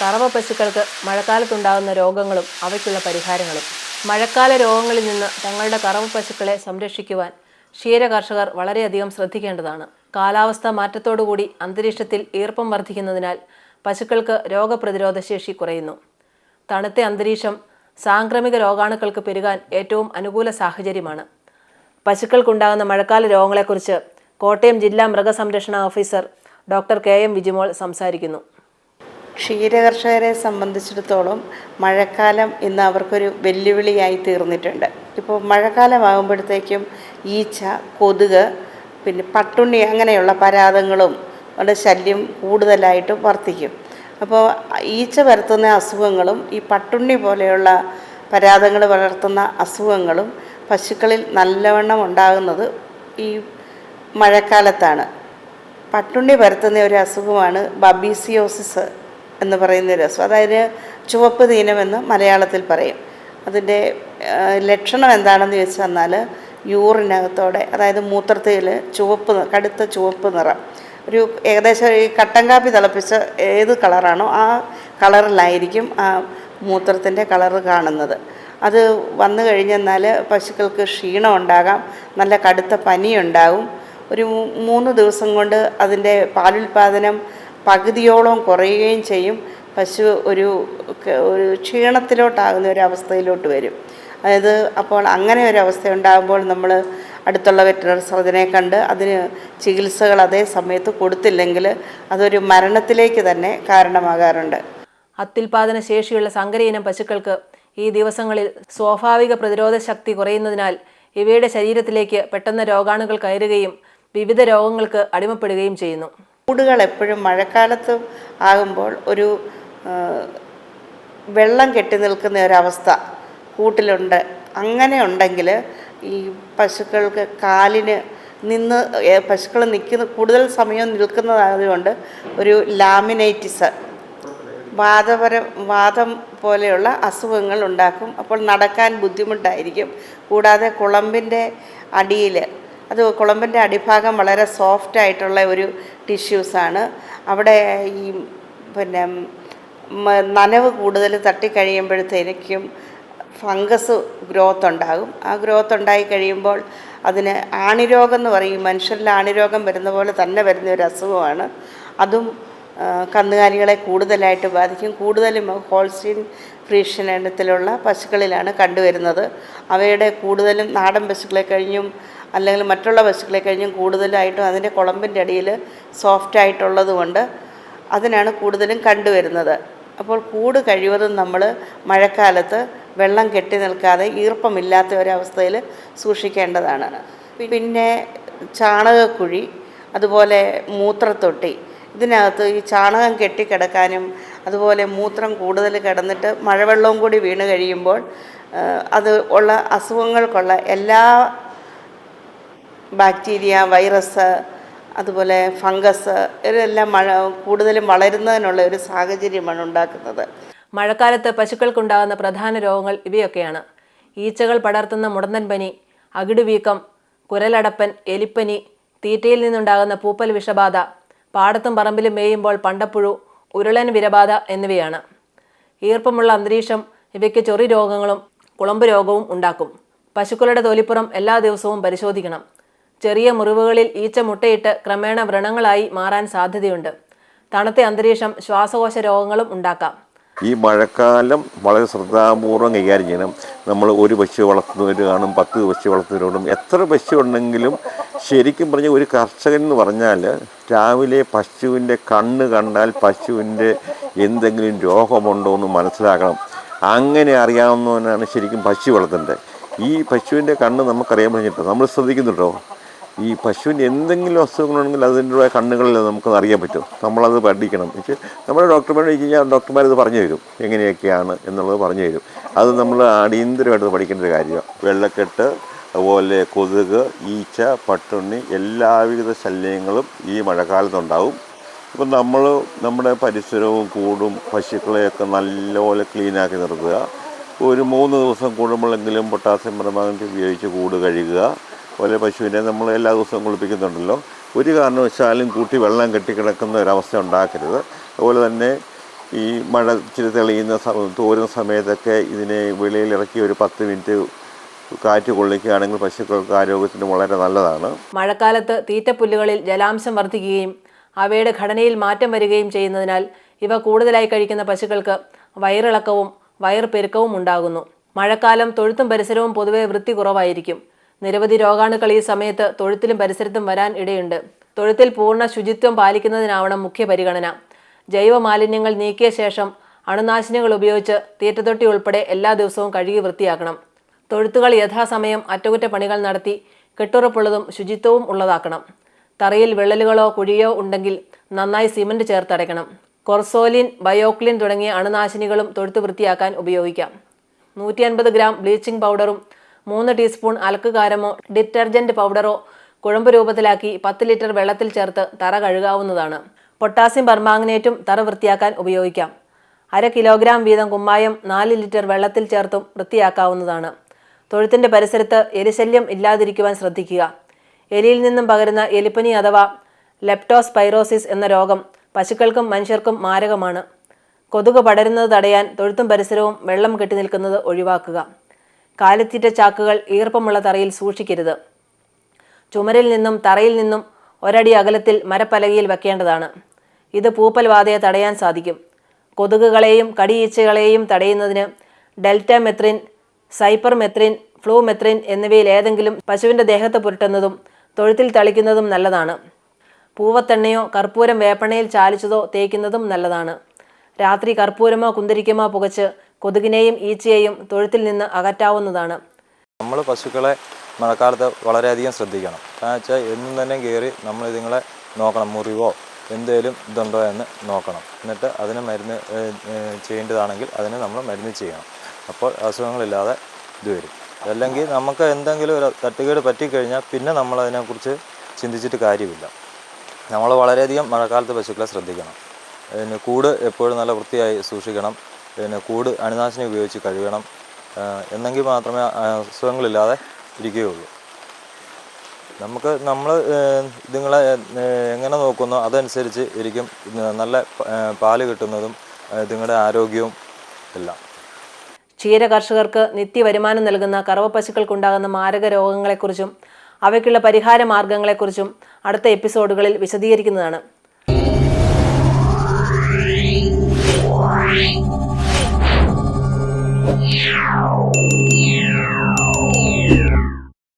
കറവ പശുക്കൾക്ക് മഴക്കാലത്തുണ്ടാകുന്ന രോഗങ്ങളും അവയ്ക്കുള്ള പരിഹാരങ്ങളും. മഴക്കാല രോഗങ്ങളിൽ നിന്ന് തങ്ങളുടെ കറവ പശുക്കളെ സംരക്ഷിക്കുവാൻ ക്ഷീര കർഷകർ വളരെയധികം ശ്രദ്ധിക്കേണ്ടതാണ്. കാലാവസ്ഥ മാറ്റത്തോടുകൂടി അന്തരീക്ഷത്തിൽ ഈർപ്പം വർദ്ധിക്കുന്നതിനാൽ പശുക്കൾക്ക് രോഗപ്രതിരോധ ശേഷി കുറയുന്നു. തണുത്ത അന്തരീക്ഷം സാംക്രമിക രോഗാണുക്കൾക്ക് പെരുകാൻ ഏറ്റവും അനുകൂല സാഹചര്യമാണ്. പശുക്കൾക്കുണ്ടാകുന്ന മഴക്കാല രോഗങ്ങളെക്കുറിച്ച് കോട്ടയം ജില്ലാ മൃഗസംരക്ഷണ officer doctor K M Vijimol സംസാരിക്കുന്നു. ക്ഷീരകർഷകരെ സംബന്ധിച്ചിടത്തോളം മഴക്കാലം ഇന്ന് അവർക്കൊരു വെല്ലുവിളിയായി തീർന്നിട്ടുണ്ട്. ഇപ്പോൾ മഴക്കാലമാകുമ്പോഴത്തേക്കും ഈച്ച കൊതുക് പിന്നെ പട്ടുണ്ണി അങ്ങനെയുള്ള പരാതങ്ങളും അവിടെ ശല്യം കൂടുതലായിട്ട് വർദ്ധിക്കും. അപ്പോൾ ഈച്ച വരുത്തുന്ന അസുഖങ്ങളും ഈ പട്ടുണ്ണി പോലെയുള്ള പരാതങ്ങൾ വളർത്തുന്ന അസുഖങ്ങളും പശുക്കളിൽ നല്ലവണ്ണം ഉണ്ടാകുന്നത് ഈ മഴക്കാലത്താണ്. പട്ടുണ്ണി പരത്തുന്ന ഒരു അസുഖമാണ് ബബീസിയോസിസ്. എന്ന് പറയുന്ന രസം. അതായത് ചുവപ്പ് ദീനമെന്ന് മലയാളത്തിൽ പറയും. അതിന്റെ ലക്ഷണം എന്താണെന്ന് ചോദിച്ചു വന്നാൽ യൂറിനകത്തോടെ അതായത് മൂത്രത്തിൽ ചുവപ്പ് കടുത്ത ചുവപ്പ് നിറം. ഒരു ഏകദേശം ഈ കട്ടൻ കാപ്പി തിളപ്പിച്ച ഏത് കളറാണോ ആ കളറിലായിരിക്കും ആ മൂത്രത്തിന്റെ കളറ് കാണുന്നത്. അത് വന്നു കഴിഞ്ഞെന്നാൽ പശുക്കൾക്ക് ക്ഷീണം ഉണ്ടാകാം നല്ല കടുത്ത പനിയുണ്ടാകും. ഒരു മൂന്ന് ദിവസം കൊണ്ട് അതിന്റെ പാലുൽപാദനം പകുതിയോളം കുറയുകയും ചെയ്യും. പശു ഒരു ഒരു ക്ഷീണത്തിലോട്ടാകുന്ന ഒരു അവസ്ഥയിലോട്ട് വരും. അതായത് അപ്പോൾ അങ്ങനെ ഒരു അവസ്ഥ ഉണ്ടാകുമ്പോൾ നമ്മൾ അടുത്തുള്ള വെറ്ററിനറി സർജനെ കണ്ട് അതിന് ചികിത്സകൾ അതേ സമയത്ത് കൊടുത്തില്ലെങ്കിൽ അതൊരു മരണത്തിലേക്ക് തന്നെ കാരണമാകാറുണ്ട്. അത്യുൽപാദന ശേഷിയുള്ള സങ്കരയിനം പശുക്കൾക്ക് ഈ ദിവസങ്ങളിൽ സ്വാഭാവിക പ്രതിരോധ ശക്തി കുറയുന്നതിനാൽ ഇവയുടെ ശരീരത്തിലേക്ക് പെട്ടെന്ന് രോഗാണുക്കൾ കയറുകയും വിവിധ രോഗങ്ങൾക്ക് അടിമപ്പെടുകയും ചെയ്യുന്നു. കൂടുകൾ എപ്പോഴും മഴക്കാലത്ത് ആകുമ്പോൾ ഒരു വെള്ളം കെട്ടി നിൽക്കുന്ന ഒരവസ്ഥ കൂട്ടിലുണ്ട്. അങ്ങനെ ഉണ്ടെങ്കിൽ ഈ പശുക്കൾക്ക് കാലിന് നിന്ന് പശുക്കൾ നിൽക്കുന്ന കൂടുതൽ സമയം നിൽക്കുന്നതായതുകൊണ്ട് ഒരു ലാമിനൈറ്റിസ് വാദപരം വാദം പോലെയുള്ള അസുഖങ്ങൾ ഉണ്ടാക്കും. അപ്പോൾ നടക്കാൻ ബുദ്ധിമുട്ടായിരിക്കും. കൂടാതെ കുളമ്പിന്റെ അടിയിൽ അത് കുളമ്പിന്റെ അടിഭാഗം വളരെ സോഫ്റ്റ് ആയിട്ടുള്ള ഒരു ടിഷ്യൂസാണ് അവിടെ ഈ പിന്നെ നനവ് കൂടുതൽ തട്ടിക്കഴിയുമ്പോഴത്തേക്കും ഫംഗസ് ഗ്രോത്ത് ഉണ്ടാകും. ആ ഗ്രോത്ത് ഉണ്ടായി കഴിയുമ്പോൾ അതിന് ആണിരോഗം എന്ന് പറയും. മനുഷ്യരിൽ ആണിരോഗം വരുന്ന പോലെ തന്നെ വരുന്ന ഒരു അസുഖമാണ്. അതും കന്നുകാലികളെ കൂടുതലായിട്ട് ബാധിക്കും. കൂടുതലും ഹോൾസ്റ്റീൻ ഫ്രീഷ്യൻ ഇനത്തിലുള്ള പശുക്കളിലാണ് കണ്ടുവരുന്നത്. അവയുടെ കൂടുതലും നാടൻ പശുക്കളെ കഴിഞ്ഞും അല്ലെങ്കിൽ മറ്റുള്ള പശുക്കളെ കഴിഞ്ഞും കൂടുതലായിട്ടും അതിന്റെ കുളമ്പിന്റെ അടിയിൽ സോഫ്റ്റ് ആയിട്ടുള്ളതുകൊണ്ട് അതിനാണ് കൂടുതലും കണ്ടുവരുന്നത്. അപ്പോൾ കൂട് കഴിവതും നമ്മൾ മഴക്കാലത്ത് വെള്ളം കെട്ടി നിൽക്കാതെ ഈർപ്പമില്ലാത്ത ഒരവസ്ഥയിൽ സൂക്ഷിക്കേണ്ടതാണ്. പിന്നെ ചാണകക്കുഴി അതുപോലെ മൂത്രത്തൊട്ടി. ഇതിനകത്ത് ഈ ചാണകം കെട്ടിക്കിടക്കാനും അതുപോലെ മൂത്രം കൂടുതൽ കിടന്നിട്ട് മഴവെള്ളവും കൂടി വീണ് കഴിയുമ്പോൾ അത് ഉള്ള അസുഖങ്ങൾക്കുള്ള എല്ലാ ബാക്ടീരിയ വൈറസ് അതുപോലെ ഫംഗസ് ഇതെല്ലാം മഴ കൂടുതലും വളരുന്നതിനുള്ള ഒരു സാഹചര്യമാണ് ഉണ്ടാക്കുന്നത്. മഴക്കാലത്ത് പശുക്കൾക്കുണ്ടാകുന്ന പ്രധാന രോഗങ്ങൾ ഇവയൊക്കെയാണ്. ഈച്ചകൾ പടർത്തുന്ന മുടന്തൻ പനി അകിടുവീക്കം കുരലടപ്പൻ എലിപ്പനി തീറ്റയിൽ നിന്നുണ്ടാകുന്ന പൂപ്പൽ വിഷബാധ പാടത്തും പറമ്പിലും മേയുമ്പോൾ പണ്ടപ്പുഴു ഉരുളൻ വിരബാധ എന്നിവയാണ്. ഈർപ്പമുള്ള അന്തരീക്ഷം ഇവയ്ക്ക് ചൊറി രോഗങ്ങളും കുളമ്പ് രോഗവും ഉണ്ടാക്കും. പശുക്കളുടെ തൊലിപ്പുറം എല്ലാ ദിവസവും പരിശോധിക്കണം. ചെറിയ മുറിവുകളിൽ ഈച്ച മുട്ടയിട്ട് ക്രമേണ വ്രണങ്ങളായി മാറാൻ സാധ്യതയുണ്ട്. തണുത്ത അന്തരീക്ഷം ശ്വാസകോശ രോഗങ്ങളും ഉണ്ടാക്കാം. ഈ മഴക്കാലം വളരെ ശ്രദ്ധാപൂർവം കൈകാര്യം ചെയ്യണം. നമ്മൾ ഒരു പശു വളർത്തുന്നവർ കാണും പത്ത് പശു വളർത്തുന്നവർ കാണും. എത്ര പശു ഉണ്ടെങ്കിലും ശരിക്കും പറഞ്ഞാൽ ഒരു കർഷകൻ എന്ന് പറഞ്ഞാൽ രാവിലെ പശുവിന്റെ കണ്ണ് കണ്ടാൽ പശുവിന്റെ എന്തെങ്കിലും രോഗമുണ്ടോ എന്ന് മനസ്സിലാക്കണം. അങ്ങനെ അറിയാവുന്നവനാണ് ശരിക്കും പശു വളർത്തേണ്ടത്. ഈ പശുവിന്റെ കണ്ണ് നമുക്കറിയാൻ പറഞ്ഞിട്ട് നമ്മൾ ശ്രദ്ധിക്കുന്നുണ്ടോ? ഈ പശുവിന് എന്തെങ്കിലും അസുഖങ്ങളുണ്ടെങ്കിൽ അതിന്റെ കണ്ണുകളിൽ നമുക്ക് അറിയാൻ പറ്റും. നമ്മളത് പഠിക്കണം. പക്ഷേ നമ്മുടെ ഡോക്ടർമാർ കഴിഞ്ഞാൽ ഡോക്ടർമാർ ഇത് പറഞ്ഞു തരും. എങ്ങനെയൊക്കെയാണ് എന്നുള്ളത് പറഞ്ഞു തരും. അത് നമ്മൾ അടിയന്തരമായിട്ട് പഠിക്കേണ്ട ഒരു കാര്യമാണ്. വെള്ളക്കെട്ട് അതുപോലെ കൊതുക് ഈച്ച പട്ടുണ്ണി എല്ലാവിധ ശല്യങ്ങളും ഈ മഴക്കാലത്തുണ്ടാവും. ഇപ്പം നമ്മൾ നമ്മുടെ പരിസരവും കൂടും പശുക്കളെയൊക്കെ നല്ലപോലെ ക്ലീനാക്കി നിർത്തുക. ഒരു മൂന്ന് ദിവസം കൂടുമ്പോഴെങ്കിലും പൊട്ടാസ്യം പരമാവധി ഉപയോഗിച്ച് കൂട് കഴുകുക. അതുപോലെ പശുവിനെ നമ്മൾ എല്ലാ ദിവസവും കുളിപ്പിക്കുന്നുണ്ടല്ലോ. ഒരു കാരണവശാലും കൂട്ടി വെള്ളം കെട്ടിക്കിടക്കുന്ന ഒരവസ്ഥ ഉണ്ടാക്കരുത്. അതുപോലെ തന്നെ ഈ മഴ ഇച്ചിരി തെളിയുന്ന തോരുന്ന സമയത്തൊക്കെ ഇതിനെ വെളിയിൽ ഇറക്കി ഒരു പത്ത് മിനിറ്റ് കാറ്റ് കൊള്ളിക്കുകയാണെങ്കിൽ പശുക്കൾക്ക് ആരോഗ്യത്തിന് വളരെ നല്ലതാണ്. മഴക്കാലത്ത് തീറ്റപ്പുല്ലുകളിൽ ജലാംശം വർദ്ധിക്കുകയും അവയുടെ ഘടനയിൽ മാറ്റം വരികയും ചെയ്യുന്നതിനാൽ ഇവ കൂടുതലായി കഴിക്കുന്ന പശുക്കൾക്ക് വയറിളക്കവും വയർ പെരുക്കവും ഉണ്ടാകുന്നു. മഴക്കാലം തൊഴുത്തും പരിസരവും പൊതുവെ വൃത്തി കുറവായിരിക്കും. നിരവധി രോഗാണുക്കൾ ഈ സമയത്ത് തൊഴുത്തിലും പരിസരത്തും വരാൻ ഇടയുണ്ട്. തൊഴുത്തിൽ പൂർണ ശുചിത്വം പാലിക്കുന്നതിനാവണം മുഖ്യ പരിഗണന. ജൈവ മാലിന്യങ്ങൾ നീക്കിയ ശേഷം അണുനാശിനികൾ ഉപയോഗിച്ച് തീറ്റത്തൊട്ടി ഉൾപ്പെടെ എല്ലാ ദിവസവും കഴുകി വൃത്തിയാക്കണം. തൊഴുത്തുകൾ യഥാസമയം അറ്റകുറ്റപ്പണികൾ നടത്തി കെട്ടുറപ്പുള്ളതും ശുചിത്വവും ഉള്ളതാക്കണം. തറയിൽ വിള്ളലുകളോ കുഴിയോ ഉണ്ടെങ്കിൽ നന്നായി സിമന്റ് ചേർത്തടയ്ക്കണം. കൊർസോലിൻ ബയോക്ലിൻ തുടങ്ങിയ അണുനാശിനികളും തൊഴുത്ത് വൃത്തിയാക്കാൻ ഉപയോഗിക്കാം. നൂറ്റി അൻപത് ഗ്രാം ബ്ലീച്ചിങ് പൗഡറും മൂന്ന് ടീസ്പൂൺ അലക്കുകാരമോ ഡിറ്റർജന്റ് പൗഡറോ കുഴമ്പ് രൂപത്തിലാക്കി പത്ത് ലിറ്റർ വെള്ളത്തിൽ ചേർത്ത് തറ കഴുകാവുന്നതാണ്. പൊട്ടാസ്യം പെർമാംഗനേറ്റും തറ വൃത്തിയാക്കാൻ ഉപയോഗിക്കാം. അര കിലോഗ്രാം വീതം കുമ്മായം നാല് ലിറ്റർ വെള്ളത്തിൽ ചേർത്തും വൃത്തിയാക്കാവുന്നതാണ്. തൊഴുത്തിന്റെ പരിസരത്ത് എലിശല്യം ഇല്ലാതിരിക്കുവാൻ ശ്രദ്ധിക്കുക. എലിയിൽ നിന്നും പകരുന്ന എലിപ്പനി അഥവാ ലെപ്റ്റോസ്പൈറോസിസ് എന്ന രോഗം പശുക്കൾക്കും മനുഷ്യർക്കും മാരകമാണ്. കൊതുക് പടരുന്നത് തടയാൻ തൊഴുത്തും പരിസരവും വെള്ളം കെട്ടി നിൽക്കുന്നത് ഒഴിവാക്കുക. കാലിത്തീറ്റ ചാക്കുകൾ ഈർപ്പമുള്ള തറയിൽ സൂക്ഷിക്കരുത്. ചുമരിൽ നിന്നും തറയിൽ നിന്നും ഒരടി അകലത്തിൽ മരപ്പലകയിൽ വെക്കേണ്ടതാണ്. ഇത് പൂപ്പൽ ബാധയെ തടയാൻ സാധിക്കും. കൊതുകുകളെയും കടിയീച്ചകളെയും തടയുന്നതിന് ഡെൽറ്റ മെത്രിൻ സൈപ്പർ മെത്രിൻ ഫ്ലൂ മെത്രിൻ എന്നിവയിൽ ഏതെങ്കിലും പശുവിന്റെ ദേഹത്ത് പുരട്ടുന്നതും തൊഴുത്തിൽ തളിക്കുന്നതും നല്ലതാണ്. പൂവത്തെണ്ണയോ കർപ്പൂരം വേപ്പണയിൽ ചാലിച്ചതോ തേക്കുന്നതും നല്ലതാണ്. രാത്രി കർപ്പൂരമോ കുന്തിരിക്കമോ പുകച്ച് കൊതുകിനെയും ഈച്ചയെയും തൊഴുത്തിൽ നിന്ന് അകറ്റാവുന്നതാണ്. നമ്മൾ പശുക്കളെ മഴക്കാലത്ത് വളരെയധികം ശ്രദ്ധിക്കണം. കാരണം വെച്ചാൽ എന്നും തന്നെ കയറി നമ്മൾ ഇതുങ്ങളെ നോക്കണം. മുറിവോ എന്തേലും ഇതുണ്ടോ എന്ന് നോക്കണം. എന്നിട്ട് അതിന് മരുന്ന് ചെയ്യേണ്ടതാണെങ്കിൽ അതിന് നമ്മൾ മരുന്ന് ചെയ്യണം. അപ്പോൾ അസുഖങ്ങളില്ലാതെ ഇത് വരും. അല്ലെങ്കിൽ നമുക്ക് എന്തെങ്കിലും ഒരു തട്ടുകേട് പറ്റിക്കഴിഞ്ഞാൽ പിന്നെ നമ്മൾ അതിനെക്കുറിച്ച് ചിന്തിച്ചിട്ട് കാര്യമില്ല. നമ്മൾ വളരെയധികം മഴക്കാലത്ത് പശുക്കളെ ശ്രദ്ധിക്കണം. കൂട് എപ്പോഴും നല്ല വൃത്തിയായി സൂക്ഷിക്കണം. പിന്നെ കൂട് അണുനാശിനി ഉപയോഗിച്ച് കഴുകണം എന്നെങ്കിൽ മാത്രമേ അസുഖങ്ങളില്ലാതെ ഇരിക്കുകയുള്ളൂ. നമുക്ക് നമ്മൾ ഇതുങ്ങളെ എങ്ങനെ നോക്കുന്നോ അതനുസരിച്ച് ഇരിക്കും. നല്ല പാൽ കിട്ടുന്നതും ഇതുങ്ങളുടെ ആരോഗ്യവും എല്ലാം. ക്ഷീര കർഷകർക്ക് നിത്യവരുമാനം നൽകുന്ന കറവ പശുക്കൾക്കുണ്ടാകുന്ന മാരക രോഗങ്ങളെക്കുറിച്ചും അവയ്ക്കുള്ള പരിഹാര മാർഗങ്ങളെക്കുറിച്ചും അടുത്ത എപ്പിസോഡുകളിൽ വിശദീകരിക്കുന്നതാണ്. Meow.